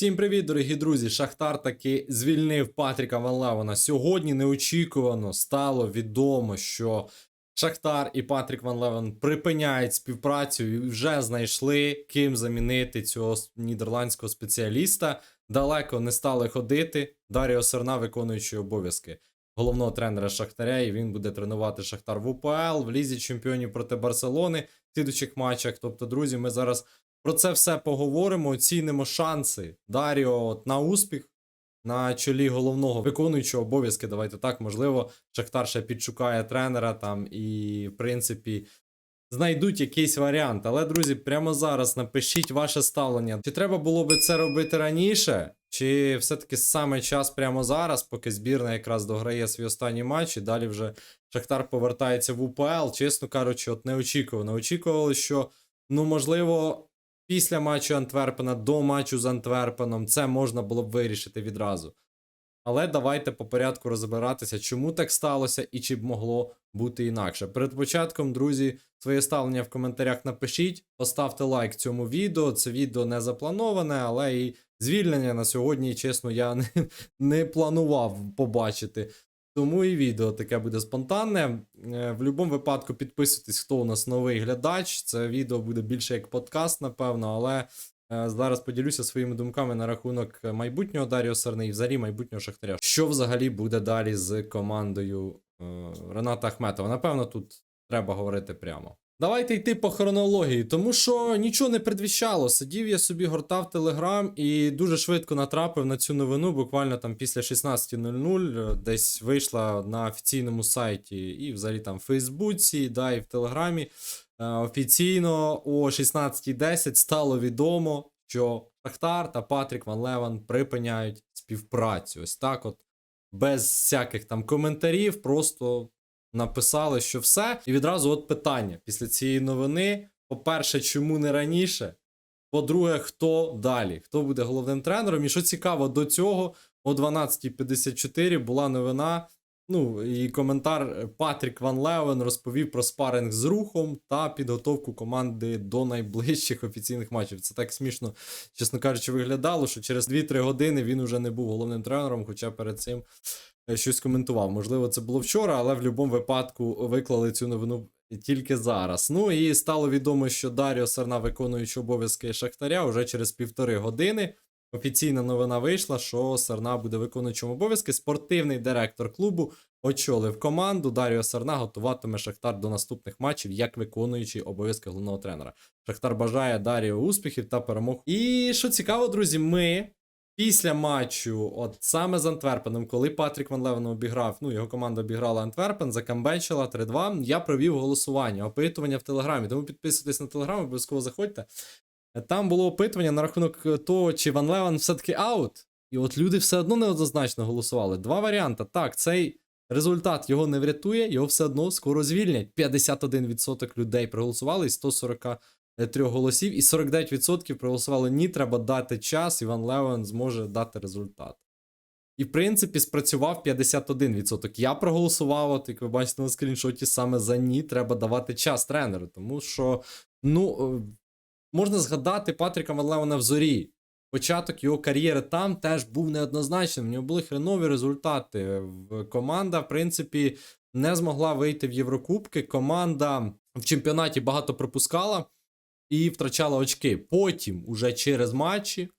Всім привіт, дорогі друзі! Шахтар таки звільнив Патріка Ван Левена. Сьогодні неочікувано стало відомо, що Шахтар і Патрік Ван Левен припиняють співпрацю і вже знайшли ким замінити цього нідерландського спеціаліста. Далеко не стали ходити. Даріо Серна, виконуючий обов'язки головного тренера Шахтаря, і він буде тренувати Шахтар в УПЛ, в Лізі Чемпіонів проти Барселони в слідучих матчах. Тобто, друзі, ми зараз про це все поговоримо, оцінимо шанси Даріо на успіх на чолі головного виконуючого обов'язки. Давайте так, можливо, Шахтар ще підшукає тренера там і, в принципі, знайдуть якийсь варіант. Але, друзі, прямо зараз напишіть ваше ставлення. Чи треба було би це робити раніше? Чи все-таки саме час прямо зараз, поки збірна якраз дограє свій останній матч, і далі вже Шахтар повертається в УПЛ. Чесно кажучи, от не очікувано. Очікували, що, ну, можливо, після матчу Антверпена до матчу з Антверпеном це можна було б вирішити відразу. Але давайте по порядку розбиратися, чому так сталося і чи б могло бути інакше. Перед початком, друзі, своє ставлення в коментарях напишіть, поставте лайк цьому відео. Це відео не заплановане, але і звільнення на сьогодні, чесно, я не, не планував побачити. Тому і відео таке буде спонтанне. Е, В будь-якому випадку підписуйтесь, хто у нас новий глядач. Це відео буде більше як подкаст, напевно, але е, зараз поділюся своїми думками на рахунок майбутнього Даріо Сарни і взагалі майбутнього Шахтаря. Що взагалі буде далі з командою е, Рената Ахметова? Напевно, тут треба говорити прямо. Давайте йти по хронології, тому що нічого не предвіщало. Сидів я собі, гортав телеграм і дуже швидко натрапив на цю новину. Буквально там після 16.00 е, десь вийшла на офіційному сайті, і взагалі там в Фейсбуці, да, і в Телеграмі. Е, Офіційно о 16.10 стало відомо, що Шахтар та Патрік Ван Леван припиняють співпрацю. Ось так, от без всяких там коментарів, просто написали, що все. І відразу от питання після цієї новини: по-перше, чому не раніше? По-друге, хто далі? Хто буде головним тренером? І що цікаво, до цього о 12.54 була новина. Ну і коментар Патрік Ван Левен розповів про спаринг з рухом та підготовку команди до найближчих офіційних матчів. Це так смішно, чесно кажучи, виглядало, що через 2-3 години він уже не був головним тренером, хоча перед цим щось коментував. Можливо, це було вчора, але в будь-якому випадку виклали цю новину тільки зараз. Ну і стало відомо, що Даріо Серна, виконуючи обов'язки Шахтаря, вже через півтори години. Офіційна новина вийшла, що Серна буде виконуючим обов'язки. Спортивний директор клубу очолив команду. Даріо Серна готуватиме Шахтар до наступних матчів як виконуючий обов'язки головного тренера. Шахтар бажає Даріо успіхів та перемог. І що цікаво, друзі, ми Після матчу, от саме з Антверпеном, коли Патрік Ван Левен обіграв, ну його команда обіграла Антверпен, закамбечила 3-2. Я провів голосування, опитування в Телеграмі. Тому підписуйтесь на Телеграм, обов'язково заходьте. Там було опитування на рахунок того, чи Ван Левен все-таки аут. І от люди все одно неоднозначно голосували. Два варіанти. Так, цей результат його не врятує, його все одно скоро звільнять. 51% людей проголосували і 140 Е, трьох голосів, і 49% проголосували ні, треба дати час, Іван Левен зможе дати результат. І, в принципі, спрацював 51%. Я проголосував, от як ви бачите на скріншоті, саме за ні, треба давати час тренеру. Тому що, ну, е, можна згадати Патріка Ван в зорі. Початок його кар'єри там теж був неоднозначним. У нього були хренові результати. Команда, в принципі, не змогла вийти в Єврокубки. Команда в чемпіонаті багато пропускала і втрачала очки. Потім, уже через матчі,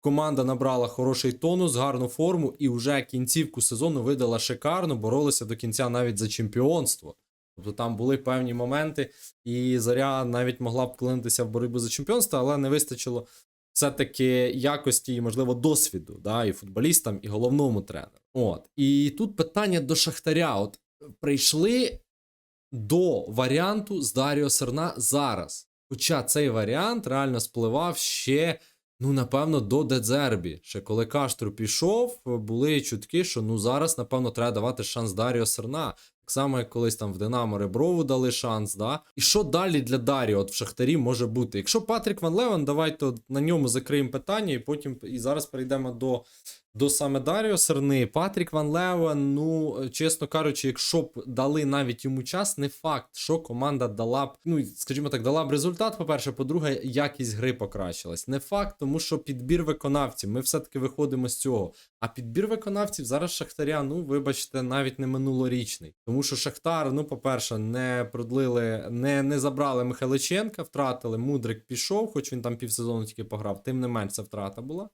команда набрала хороший тонус, гарну форму, і вже кінцівку сезону видала шикарно, боролися до кінця навіть за чемпіонство. Тобто там були певні моменти, і Заря навіть могла б вклинитися в боротьбу за чемпіонство, але не вистачило все-таки якості і, можливо, досвіду, да, і футболістам, і головному тренеру. От. І тут питання до Шахтаря. От прийшли до варіанту з Даріо Серна зараз. Хоча цей варіант реально спливав ще, ну, напевно, до Дедзербі. Ще коли Каштру пішов, були чутки, що ну зараз, напевно, треба давати шанс Даріо Серна. Так само, як колись там в Динамо Реброву дали шанс, да? І що далі для Даріо от в Шахтарі може бути? Якщо Патрік Ван Левен, давайте на ньому закриємо питання, і потім і зараз перейдемо до до саме Даріо Серни, Патрік Ван Левен, ну, чесно кажучи, якщо б дали навіть йому час, не факт, що команда дала б, ну, скажімо так, дала б результат, по-перше, по-друге, якість гри покращилась. Не факт, тому що підбір виконавців, ми все-таки виходимо з цього. А підбір виконавців зараз Шахтаря, ну, вибачте, навіть не минулорічний. Тому що Шахтар, ну, по-перше, не продлили, не, не забрали Михайличенка, втратили. Мудрик пішов, хоч він там півсезону тільки пограв, тим не менш це втрата була.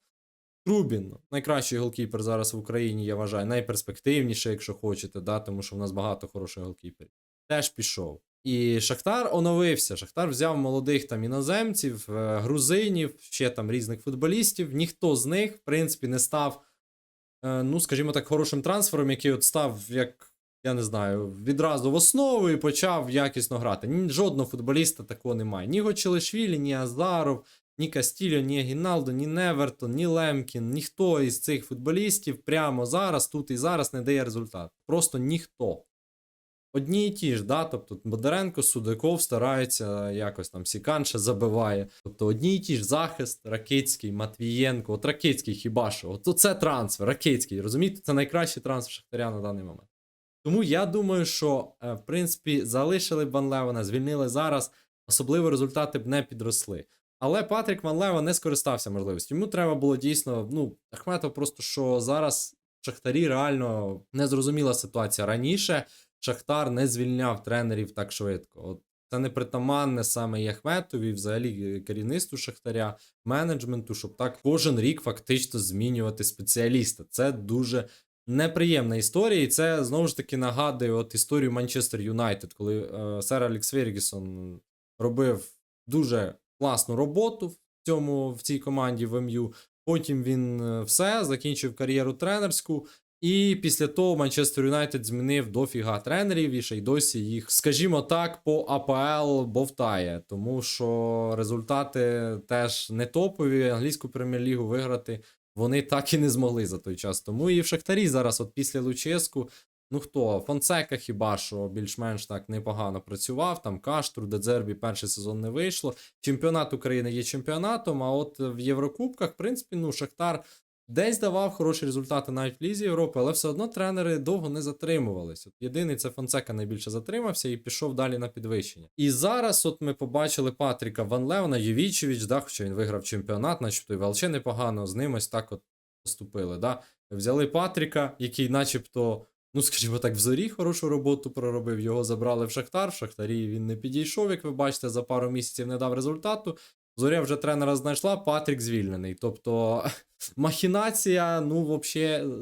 Трубін, найкращий голкіпер зараз в Україні, я вважаю, найперспективніший, якщо хочете, да, тому що в нас багато хороших голкіперів. Теж пішов. І Шахтар оновився. Шахтар взяв молодих там іноземців, е, грузинів, ще там різних футболістів. Ніхто з них, в принципі, не став, е, ну, скажімо так, хорошим трансфером, який от став, як, я не знаю, відразу в основу і почав якісно грати. Жодного футболіста такого немає. Ні Гочелишвілі, ні Азаров, ні Кастільо, ні Гіналдо, ні Невертон, ні Лемкін, ніхто із цих футболістів прямо зараз, тут і зараз не дає результат. Просто ніхто. Одні і ті ж, да? тобто Бондаренко, Судаков стараються якось там Сіканша забиває. Тобто одні і ті ж захист, Ракицький, Матвієнко. От Ракицький хіба що? От це трансфер, Ракицький, розумієте, це найкращий трансфер Шахтаря на даний момент. Тому я думаю, що е, в принципі залишили б Ван Левена, звільнили зараз, особливо результати б не підросли. Але Патрік Ван Лева не скористався можливістю. Йому треба було дійсно. Ну, Ахметов просто що зараз в Шахтарі реально незрозуміла ситуація. Раніше Шахтар не звільняв тренерів так швидко. От це непритаманне саме і Ахметові, взагалі керівництву Шахтаря, менеджменту, щоб так кожен рік фактично змінювати спеціаліста. Це дуже неприємна історія, і це знову ж таки нагадує от історію Манчестер Юнайтед, коли е, сер Алекс Фергюсон робив дуже класну роботу в цьому в цій команді в МЮ. Потім він е, все закінчив кар'єру тренерську. І після того Манчестер Юнайтед змінив дофіга тренерів і ще й досі їх, скажімо так, по АПЛ бовтає, тому що результати теж не топові. Англійську прем'єр-лігу виграти вони так і не змогли за той час. Тому і в Шахтарі зараз, от після Луческу, ну хто, Фонсека хіба що більш-менш так непогано працював. Там Каштру, Дедзербі перший сезон не вийшло. Чемпіонат України є чемпіонатом. А от в Єврокубках, в принципі, ну Шахтар. Десь давав хороші результати навіть в Лізі Європи, але все одно тренери довго не затримувалися. От єдиний це Фонсека найбільше затримався і пішов далі на підвищення. І зараз, от ми побачили Патріка Ван Левна, Євічевич, да, хоча він виграв чемпіонат, начебто і Велче непогано, з ним ось так от поступили. Да. Взяли Патріка, який, начебто, ну скажімо так, в зорі хорошу роботу проробив. Його забрали в Шахтар. В Шахтарі він не підійшов, як ви бачите, за пару місяців не дав результату. Зоря вже тренера знайшла, Патрік звільнений. Тобто махінація, ну,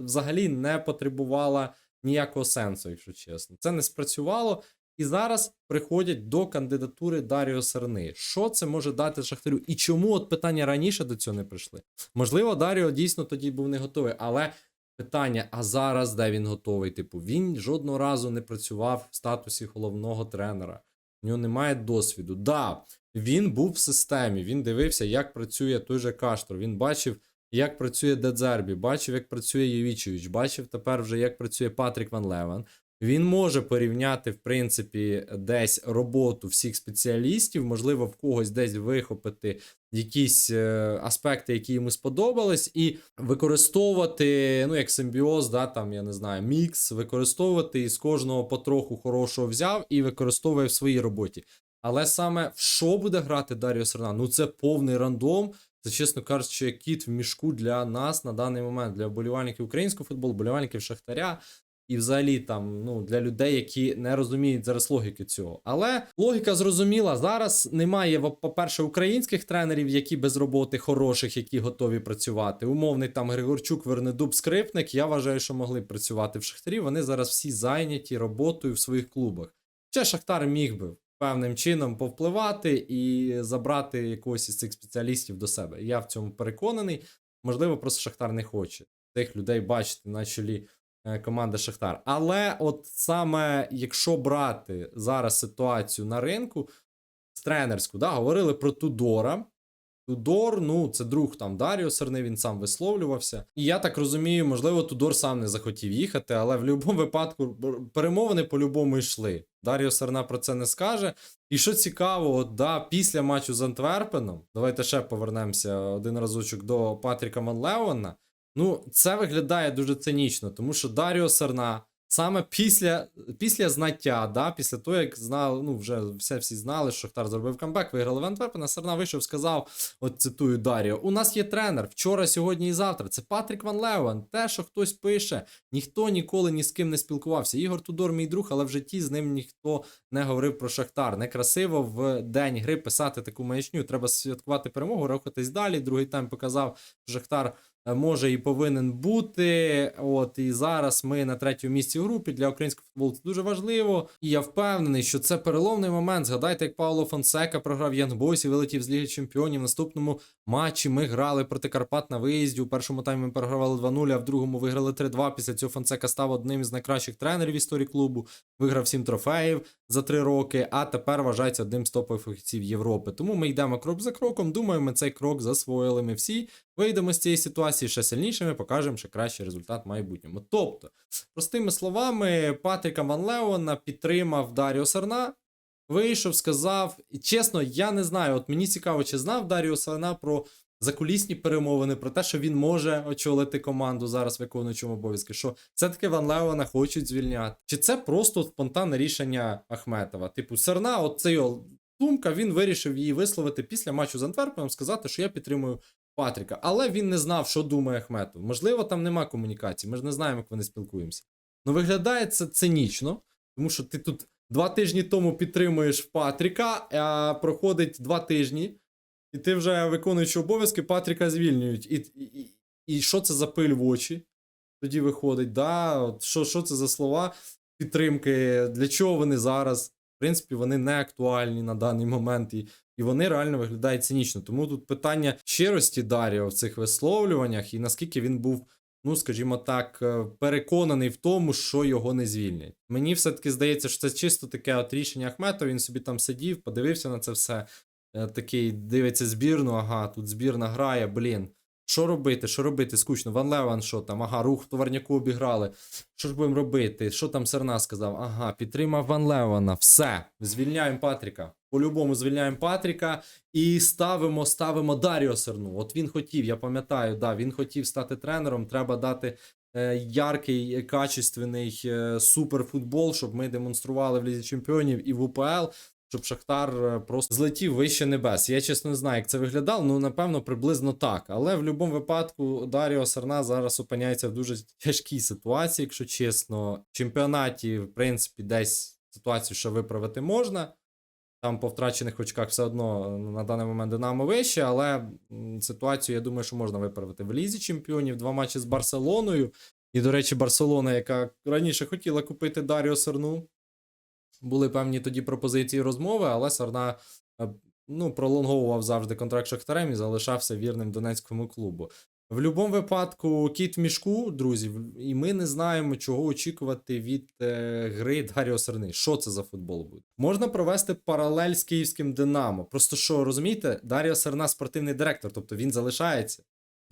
взагалі не потребувала ніякого сенсу, якщо чесно. Це не спрацювало. І зараз приходять до кандидатури Даріо Серни. Що це може дати Шахтарю? І чому от питання раніше до цього не прийшли? Можливо, Даріо дійсно тоді був не готовий, але питання: а зараз де він готовий? Типу, він жодного разу не працював в статусі головного тренера. У нього немає досвіду. Да, він був в системі, він дивився, як працює той же Каштор. Він бачив, як працює Дедзербі, бачив, як працює Євічевич, бачив тепер вже, як працює Патрік Ван Левен. Він може порівняти, в принципі, десь роботу всіх спеціалістів, можливо, в когось десь вихопити якісь е, аспекти, які йому сподобались, і використовувати, ну, як симбіоз, да, там, я не знаю, мікс, використовувати і з кожного потроху хорошого взяв і використовує в своїй роботі. Але саме в що буде грати Даріо Серна? Ну це повний рандом. Це, чесно кажучи, кіт в мішку для нас на даний момент, для вболівальників українського футболу, вболівальників Шахтаря. І взагалі там ну для людей, які не розуміють зараз логіки цього. Але логіка зрозуміла. Зараз немає, по-перше, українських тренерів, які без роботи хороших, які готові працювати. Умовний там Григорчук, Вернедуб, Скрипник. Я вважаю, що могли б працювати в Шахтарі. Вони зараз всі зайняті роботою в своїх клубах. Ще Шахтар міг би певним чином повпливати і забрати якогось із цих спеціалістів до себе. Я в цьому переконаний. Можливо, просто Шахтар не хоче тих людей бачити на чолі е, команди Шахтар. Але от саме якщо брати зараз ситуацію на ринку з тренерську, да, говорили про Тудора. Тудор, ну, це друг там Даріо Серни, він сам висловлювався. І я так розумію, можливо, Тудор сам не захотів їхати, але в будь-якому випадку перемовини по-любому йшли. Даріо Серна про це не скаже. І що цікаво, от, да, після матчу з Антверпеном, давайте ще повернемося один разочок до Патріка Ван Леона. Ну, це виглядає дуже цинічно, тому що Даріо Серна саме після, після знаття, да, після того, як знали, ну, вже все всі знали, що Шахтар зробив камбек, виграли в Антверпена, Серна вийшов, сказав, от цитую Даріо, у нас є тренер вчора, сьогодні і завтра. Це Патрік Ван Левен. Те, що хтось пише, ніхто ніколи ні з ким не спілкувався. Ігор Тудор, мій друг, але в житті з ним ніхто не говорив про Шахтар. Некрасиво в день гри писати таку маячню. Треба святкувати перемогу, рухатись далі. Другий тайм показав, Шахтар може і повинен бути. От і зараз ми на третьому місці в групі для українського футболу це дуже важливо. І я впевнений, що це переломний момент. Згадайте, як Пауло Фонсека програв Янгбойс і вилетів з Ліги Чемпіонів. В наступному матчі ми грали проти Карпат на виїзді. У першому таймі ми програвали 2-0, а в другому виграли 3-2. Після цього Фонсека став одним із найкращих тренерів в історії клубу. Виграв 7 трофеїв за 3 роки, а тепер вважається одним з топових фахівців Європи. Тому ми йдемо крок за кроком. Думаю, ми цей крок засвоїли. Ми всі вийдемо з цієї ситуації ще сильнішими, покажемо ще кращий результат в майбутньому. Тобто, простими словами, Патріка Ван Леона підтримав Даріо Сарна. Вийшов, сказав. І чесно, я не знаю. От мені цікаво, чи знав Даріо Сарна про закулісні перемовини, про те, що він може очолити команду зараз виконуючому обов'язки. Що все-таки Ван Леона хочуть звільняти. Чи це просто спонтанне рішення Ахметова? Типу, Серна, от це його думка, він вирішив її висловити після матчу з Антверпеном, сказати, що я підтримую Патріка. Але він не знав, що думає Ахметов. Можливо, там нема комунікації, ми ж не знаємо, як вони спілкуємося. Ну, виглядає це цинічно, тому що ти тут два тижні тому підтримуєш Патріка, а проходить два тижні, і ти вже виконуючи обов'язки, Патріка звільнюють. І, і, і, що це за пиль в очі? Тоді виходить, да? От що, що це за слова підтримки? Для чого вони зараз? В принципі, вони не актуальні на даний момент, і, і вони реально виглядають цинічно. Тому тут питання щирості Даріо в цих висловлюваннях, і наскільки він був, ну скажімо так, е, переконаний в тому, що його не звільнять. Мені все-таки здається, що це чисто таке от рішення Ахметова. Він собі там сидів, подивився на це все. е, Такий дивиться збірну, ага, тут збірна грає, блін. Що робити? Що робити? Скучно. Ван Леван, що там? Ага, рух в товарняку обіграли. Що ж будемо робити? Що там Серна сказав? Ага, підтримав Ван Левана. Все, звільняємо Патріка. По-любому звільняємо Патріка і ставимо, ставимо Даріо Серну. От він хотів, я пам'ятаю, да, він хотів стати тренером. Треба дати е, яркий, качественний е, суперфутбол, щоб ми демонстрували в Лізі Чемпіонів і в УПЛ. Щоб Шахтар е, просто злетів вище небес. Я чесно не знаю, як це виглядало, ну напевно, приблизно так. Але в будь-якому випадку Даріо Сарна зараз опиняється в дуже тяжкій ситуації, якщо чесно. В чемпіонаті, в принципі, десь ситуацію ще виправити можна. Там по втрачених очках все одно на даний момент Динамо вище, але ситуацію, я думаю, що можна виправити в Лізі чемпіонів. Два матчі з Барселоною. І, до речі, Барселона, яка раніше хотіла купити Даріо Сарну, були певні тоді пропозиції розмови, але Сарна е, ну, пролонговував завжди контракт Шахтарем і залишався вірним донецькому клубу. В будь-якому випадку, кіт в мішку, друзі, і ми не знаємо, чого очікувати від е, гри Даріо Серни. Що це за футбол буде? Можна провести паралель з київським Динамо. Просто що розумієте, Даріо Серна спортивний директор, тобто він залишається.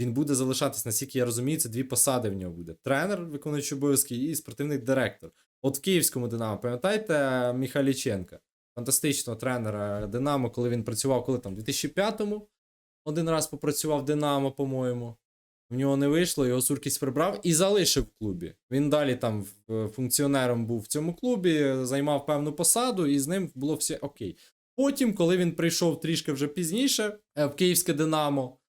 Він буде залишатись, наскільки я розумію, це дві посади в нього буде: тренер, виконуючий обов'язки, і спортивний директор. От в київському Динамо, пам'ятаєте Міхаліченка, фантастичного тренера Динамо, коли він працював, коли там, в 2005-му один раз попрацював Динамо, по-моєму. В нього не вийшло, його Суркіс прибрав і залишив в клубі. Він далі там функціонером був в цьому клубі, займав певну посаду, і з ним було все окей. Потім, коли він прийшов трішки вже пізніше е, в Київське Динамо, е,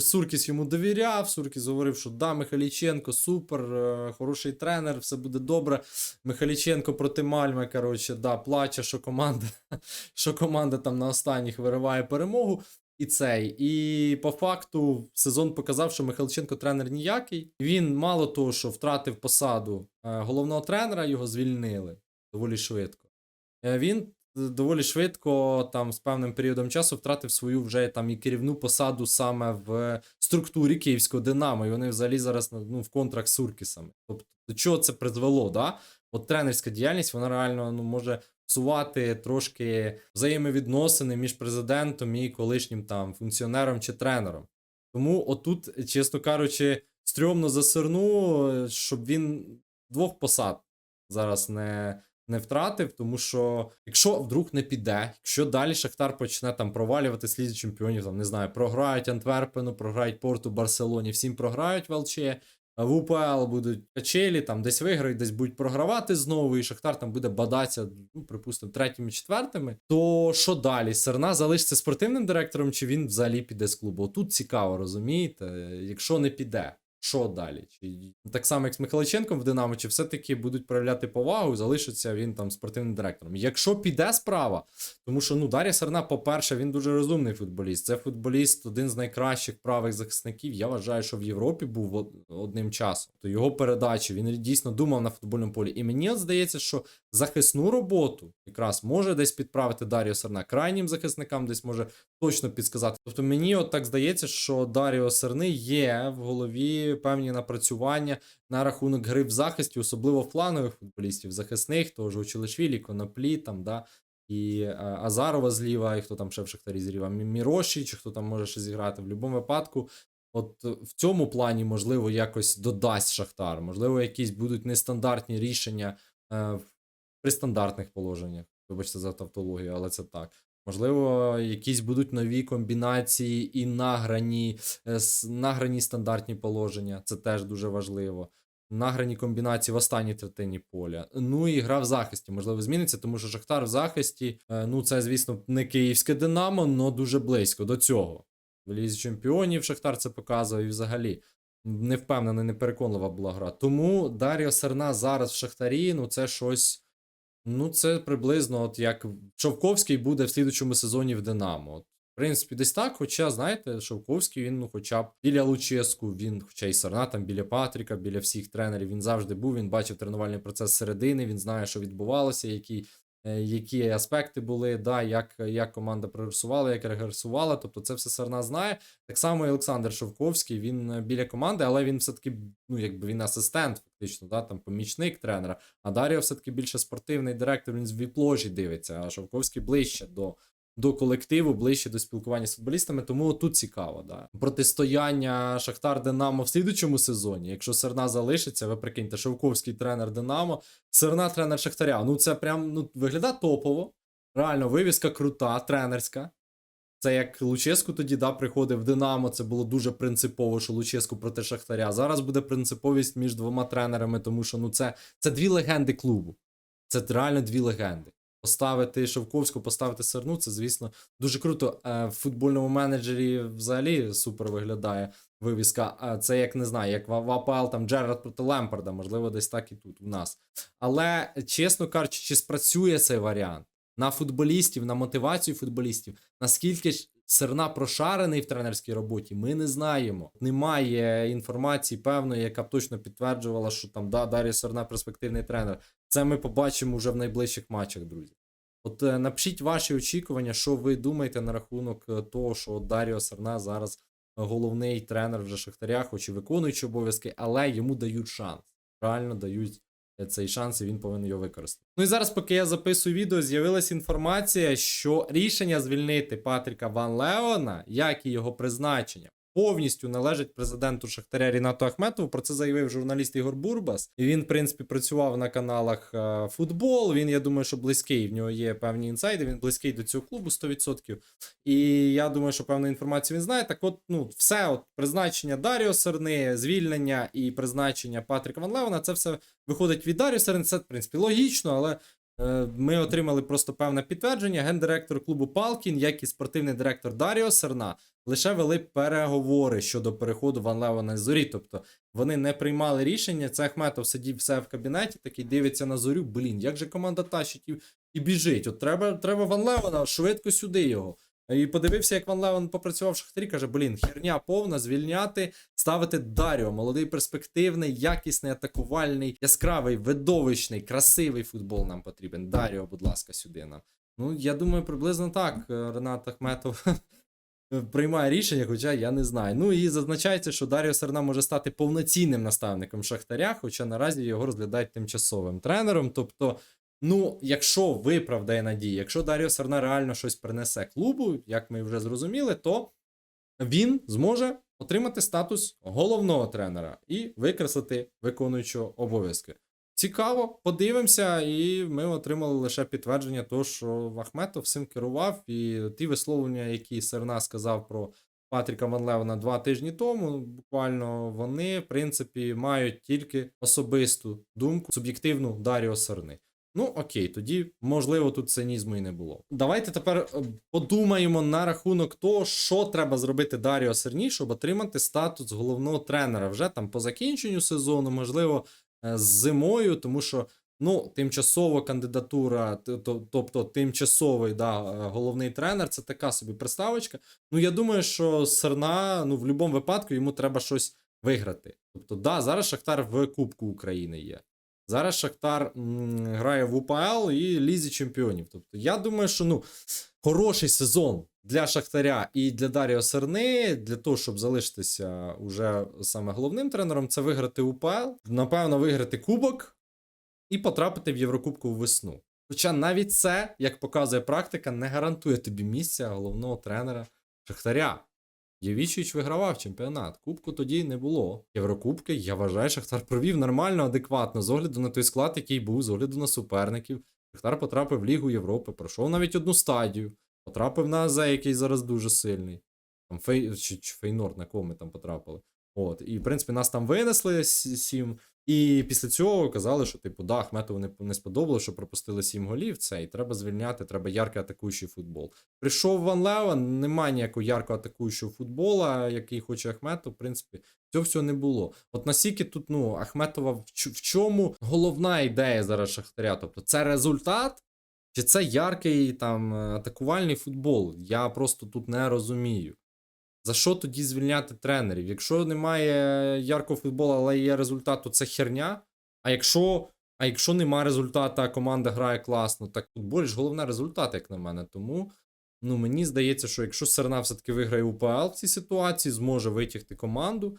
Суркіс йому довіряв. Суркіс говорив, що да, Михайліченко, супер, е, хороший тренер, все буде добре. Михайліченко проти Мальми, коротше, да, плаче, що команда, що команда там на останніх вириває перемогу. І цей. І по факту сезон показав, що Михайличенко тренер ніякий. Він мало того, що втратив посаду е, головного тренера, його звільнили доволі швидко. Е, Він е, доволі швидко, там з певним періодом часу, втратив свою вже там і керівну посаду саме в структурі київського Динамо. І вони взагалі зараз ну, в контракт з Суркісами. Тобто, до чого це призвело? Да? От тренерська діяльність, вона реально ну, може псувати трошки взаємовідносини між президентом і колишнім там функціонером чи тренером. Тому отут, чесно кажучи, стрьомно за Серну, щоб він двох посад зараз не не втратив, тому що якщо вдруг не піде, якщо далі Шахтар почне там провалювати слід чемпіонів, там не знаю, програють Антверпену, програють Порту, Барселоні, всім програють в ЛЧ, в УПЛ будуть качелі, там десь виграють, десь будуть програвати знову, і Шахтар там буде бадатися, ну, припустимо, третіми, четвертими. То що далі? Серна залишиться спортивним директором, чи він взагалі піде з клубу? Тут цікаво, розумієте? Якщо не піде. Що далі? Чи так само, як з Михайличенком в Динамо, чи все-таки будуть проявляти повагу залишиться він там спортивним директором? Якщо піде справа, тому що ну Дар'я Сарна, по-перше, він дуже розумний футболіст. Це футболіст, один з найкращих правих захисників. Я вважаю, що в Європі був одним часом. То його передачі він дійсно думав на футбольному полі. І мені от здається, що захисну роботу якраз може десь підправити Дар'я Сарна. Крайнім захисникам десь може точно підсказати. Тобто мені от так здається, що Даріо Серни є в голові певні напрацювання на рахунок гри в захисті, особливо флангових футболістів, захисних, того ж Училишвілі, Коноплі, там, да, і е, Азарова зліва, і хто там ще в Шахтарі зліва, Мі- Міроші, чи хто там може ще зіграти. В будь-якому випадку, от е, в цьому плані, можливо, якось додасть Шахтар. Можливо, якісь будуть нестандартні рішення е, при стандартних положеннях. Вибачте за тавтологію, але це так. Можливо, якісь будуть нові комбінації і награні, е, награні стандартні положення. Це теж дуже важливо. Награні комбінації в останній третині поля. Ну і гра в захисті, можливо, зміниться, тому що Шахтар в захисті, е, ну це, звісно, не київське Динамо, але дуже близько до цього. В Лізі чемпіонів Шахтар це показував і взагалі. Не впевнений, не переконлива була гра. Тому Даріо Серна зараз в Шахтарі, ну це щось. Ну, це приблизно от як Шовковський буде в слідучому сезоні в Динамо. В принципі, десь так. Хоча, знаєте, Шовковський він, ну, хоча б біля Луческу, він, хоча й Сарна, там біля Патріка, біля всіх тренерів, він завжди був. Він бачив тренувальний процес середини, він знає, що відбувалося, які, які аспекти були, да, як, як команда прогресувала, як регресувала. Тобто, це все Сарна знає. Так само і Олександр Шовковський, він е, біля команди, але він все-таки, ну, якби він асистент, фактично, да, там помічник тренера. А Даріо все-таки більше спортивний директор, він з віпложі дивиться, а Шовковський ближче до, до колективу, ближче до спілкування з футболістами. Тому тут цікаво. Да. Протистояння Шахтар Динамо в слідучому сезоні. Якщо Серна залишиться, ви прикиньте, Шовковський тренер Динамо, Серна тренер Шахтаря. Ну це прям ну, виглядає топово. Реально, вивіска крута, тренерська. Це як Луческу тоді да, приходив в Динамо. Це було дуже принципово, що Луческу проти Шахтаря. Зараз буде принциповість між двома тренерами, тому що ну це, це дві легенди клубу. Це реально дві легенди. Поставити Шовковську, поставити Серну, це, звісно, дуже круто. Е, В футбольному менеджері взагалі супер виглядає вивіска. Це як не знаю, як в в АПЛ там Джерард проти Лемпарда, можливо, десь так і тут у нас. Але чесно кажучи, чи спрацює цей варіант на футболістів, на мотивацію футболістів, наскільки ж Серна прошарений в тренерській роботі, ми не знаємо. Немає інформації певної, яка б точно підтверджувала, що там да, Дар'я Серна перспективний тренер. Це ми побачимо вже в найближчих матчах, друзі. От е, напишіть ваші очікування, що ви думаєте на рахунок е, того, що Даріо Серна зараз головний тренер вже Шахтаря, хоч і виконуючи обов'язки, але йому дають шанс. Реально дають цей шанс, і він повинен його використати. Ну і зараз, поки я записую відео, з'явилася інформація, що рішення звільнити Патріка Ван Леона, як і його призначення. Повністю належить президенту Шахтаря Рінату Ахметову. Про це заявив журналіст Ігор Бурбас. І він, в принципі, працював на каналах е, футбол. Він, я думаю, що близький. В нього є певні інсайди. Він близький до цього клубу 100%. І я думаю, що певну інформацію він знає. Так, от, ну, все, от призначення Даріо Серни, звільнення і призначення Патріка Ван Леона, це все виходить від Даріо Серни. Це, в принципі, логічно, але. Е, Ми отримали просто певне підтвердження. Гендиректор клубу Палкін, як і спортивний директор Даріо Серна, лише вели переговори щодо переходу Ван Лева на зорі. Тобто вони не приймали рішення. Це Ахметов сидів все в кабінеті, такий дивиться на зорю. Блін, як же команда тащить і, і біжить? От треба, треба Ван Леона, швидко сюди його. І подивився, як Ван Левен попрацював в Шахтарі, каже: блін, херня повна, звільняти, ставити Даріо, молодий, перспективний, якісний, атакувальний, яскравий, видовищний, красивий футбол нам потрібен. Даріо, будь ласка, сюди нам. Ну, я думаю, приблизно так. е, Ренат Ахметов приймає рішення, хоча я не знаю. Ну і зазначається, що Даріо Серна може стати повноцінним наставником Шахтаря, хоча наразі його розглядають тимчасовим тренером. Тобто, ну, якщо виправдає надії, якщо Даріо Серна реально щось принесе клубу, як ми вже зрозуміли, то він зможе отримати статус головного тренера і викреслити виконуючого обов'язки. Цікаво, подивимося, і ми отримали лише підтвердження того, що Ахметов всім керував, і ті висловлення, які Серна сказав про Патріка Ван два тижні тому, буквально вони, в принципі, мають тільки особисту думку, суб'єктивну Даріо Серни. Ну, окей, тоді, можливо, тут цинізму і не було. Давайте тепер е, подумаємо на рахунок того, що треба зробити Даріо Серні, щоб отримати статус головного тренера вже там по закінченню сезону, можливо, е, з зимою, тому що. Ну, тимчасова кандидатура, тобто тимчасовий да, е, головний тренер, це така собі приставочка. Ну, я думаю, що Серна, ну, в будь-якому випадку йому треба щось виграти. Тобто, да, зараз Шахтар в Кубку України є. Зараз Шахтар м, грає в УПЛ і Лізі Чемпіонів.Тобто, я думаю, що ну, хороший сезон для Шахтаря і для Даріо Серни, для того, щоб залишитися уже саме головним тренером, це виграти УПЛ, напевно, виграти Кубок і потрапити в Єврокубку весну. Хоча навіть це, як показує практика, не гарантує тобі місця головного тренера Шахтаря. Євічич вигравав чемпіонат. Кубку тоді не було. Єврокубки, я вважаю, Шахтар провів нормально, адекватно, з огляду на той склад, який був, з огляду на суперників. Шахтар потрапив в Лігу Європи, пройшов навіть одну стадію, потрапив на АЗ, який зараз дуже сильний. Там Фей... чи, чи Фейнорд, на кого ми там потрапили. От. І, в принципі, нас там винесли сім. І після цього казали, що, типу, да, Ахметову не, не сподобалося, що пропустили сім голів. Це і треба звільняти, треба яркий атакуючий футбол. Прийшов Ван Левен, немає ніякого яркого атакуючого футбола, який хоче Ахметов. В принципі, цього всього не було. От наскільки тут, ну, Ахметова в, чому головна ідея зараз Шахтаря? Тобто, це результат, чи це яркий там атакувальний футбол? Я просто тут не розумію. За що тоді звільняти тренерів? Якщо немає яркого футболу, але є результат, то це херня. А якщо, а якщо немає результату, а команда грає класно, так футболі ж головне результат, як на мене. Тому ну, мені здається, що якщо Серна все-таки виграє УПЛ в цій ситуації, зможе витягти команду,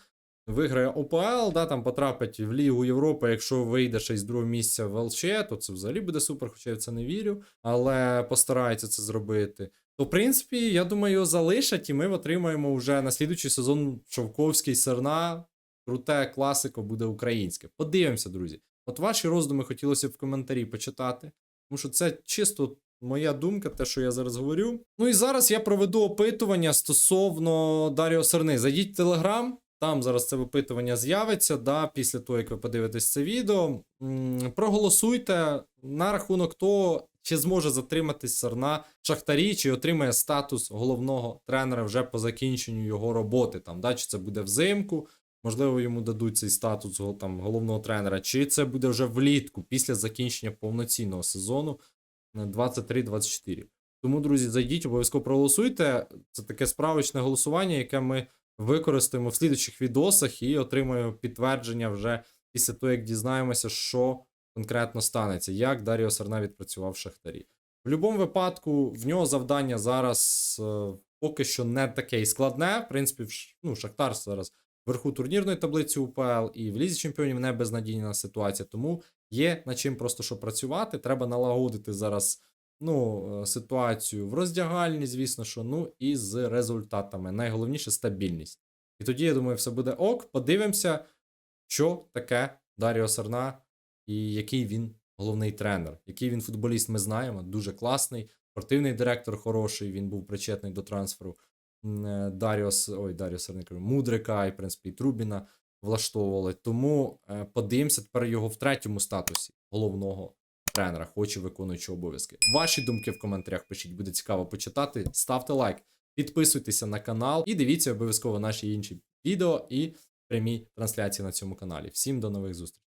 виграє УПЛ, да, там потрапить в Лігу Європи, якщо вийде ще із другого місця в ЛЧ, то це взагалі буде супер, хоча я в це не вірю, але постарається це зробити. То, в принципі, я думаю, його залишать, і ми отримаємо вже на слідуючий сезон Шовковський Серна. Круте класико буде українське. Подивимося, друзі. От ваші роздуми хотілося б в коментарі почитати, тому що це чисто моя думка, те, що я зараз говорю. Ну і зараз я проведу опитування стосовно Даріо Серни. Зайдіть в Телеграм, там зараз це опитування з'явиться. Да, після того, як ви подивитесь це відео. Проголосуйте на рахунок того, чи зможе затриматись Сарна Шахтарі, чи отримає статус головного тренера вже по закінченню його роботи. Там, да, чи це буде взимку, можливо, йому дадуть цей статус там, головного тренера, чи це буде вже влітку після закінчення повноцінного сезону е, 23-24. Тому, друзі, зайдіть, обов'язково проголосуйте. Це таке справочне голосування, яке ми використаємо в слідучих відосах і отримаємо підтвердження вже після того, як дізнаємося, що конкретно станеться, як Даріо Сарна відпрацював в Шахтарі. В будь-якому випадку, в нього завдання зараз е, поки що не таке і складне. В принципі, ну, Шахтар зараз вверху турнірної таблиці УПЛ і в Лізі Чемпіонів не безнадійна ситуація. Тому є над чим просто що працювати. Треба налагодити зараз ну, е, ситуацію в роздягальні, звісно, що ну і з результатами. Найголовніше стабільність. І тоді, я думаю, все буде ок. Подивимося, що таке Даріо Сарна і який він головний тренер. Який він футболіст, ми знаємо. Дуже класний. Спортивний директор хороший, він був причетний до трансферу. Е, Даріос, ой, Даріо Сарни, Мудрика і, в принципі, і Трубіна влаштовували. Тому е, подивимося тепер його в третьому статусі головного тренера, хоч і виконуючого обов'язки. Ваші думки в коментарях пишіть, буде цікаво почитати. Ставте лайк, підписуйтеся на канал і дивіться обов'язково наші інші відео і прямі трансляції на цьому каналі. Всім до нових зустрічей.